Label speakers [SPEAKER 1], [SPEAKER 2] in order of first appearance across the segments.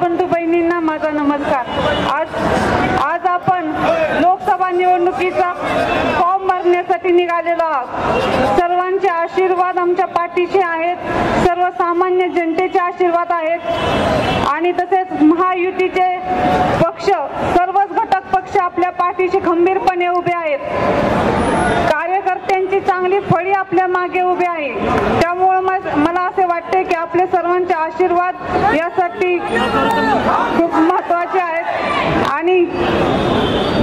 [SPEAKER 1] बंधू बहिणींना माझा नमस्कार. आज आज आपण लोकसभा निवडणुकीचा फॉर्म भरण्यासाठी निघालेलो आहोत. सर्वांचे आशीर्वाद आमच्या पाठीशी आहेत. सर्वसामान्य जनतेचे आशीर्वाद आहेत. आणि तसेच महायुतीचे पक्ष सर्वच घटक पक्ष आपल्या पाठीशी खंबीरपणे उभे आहेत. आपल्या मागे उभे आहे. त्यामुळे मला असे वाटते की आपले सर्वांचे आशीर्वाद यासाठी खूप महत्त्वाचे आहेत. आणि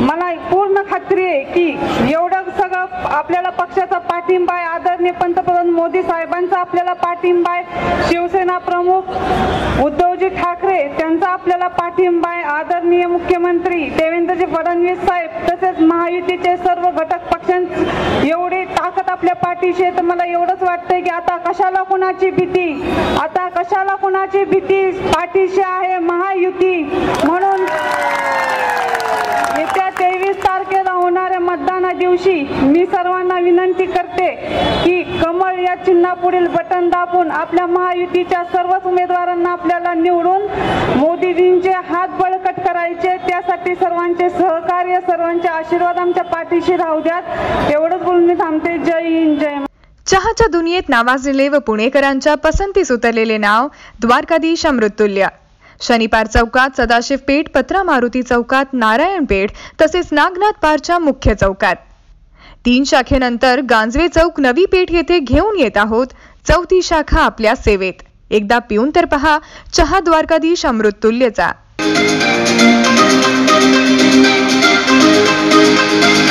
[SPEAKER 1] मला पूर्ण खात्री आहे की एवढं सगळं आपल्याला पक्षाचा पाठिंबा आहे. आदरणीय पंतप्रधान मोदी साहेबांचा आपल्याला पाठिंबा आहे. शिवसेना प्रमुख उद्धवजी ठाकरे त्यांचा आपल्याला पाठिंबा आहे. आदरणीय मुख्यमंत्री देवेंद्रजी फडणवीस साहेब तसेच महायुतीचे सर्व घटक पक्षांचे एवढे ताक आपल्या पाठीशी आहे तर मला एवढंच वाटतंय की आता कशाला कुणाची भीती? आता कशाला कुणाची भीती पाठीशी आहे महायुती? म्हणून येत्या तेवीस तारखेला होणाऱ्या मतदाना दिवशी मी सर्वांना विनंती करते की कमळ या चिन्हापुढील बटन दाबून आपल्या महायुतीच्या सर्वच उमेदवारांना आपल्याला निवडून शक्ती सर्वांचे सहकार्य सर्वांचे आशीर्वाद आमच्या पाठीशी राहू द्यात. एवढंच बोलून मी थांबते. जय हिंद जय
[SPEAKER 2] चहाच्या दुनियेत नावाजलेले व पुणेकरांच्या पसंतीस उतरलेले नाव द्वारकाधीश अमृतुल्य शनिपार चौकात सदाशिव पेठ पत्रा मारुती चौकात नारायण पेठ तसेच नागनाथ पारच्या मुख्य चौकात. तीन शाखेनंतर गांजवे चौक नवी पेठ येथे घेऊन येत आहोत. चौथी शाखा आपल्या सेवेत. एकदा पिऊन तर पहा चहा द्वारकाधीश अमृततुल्यचा. Thank you.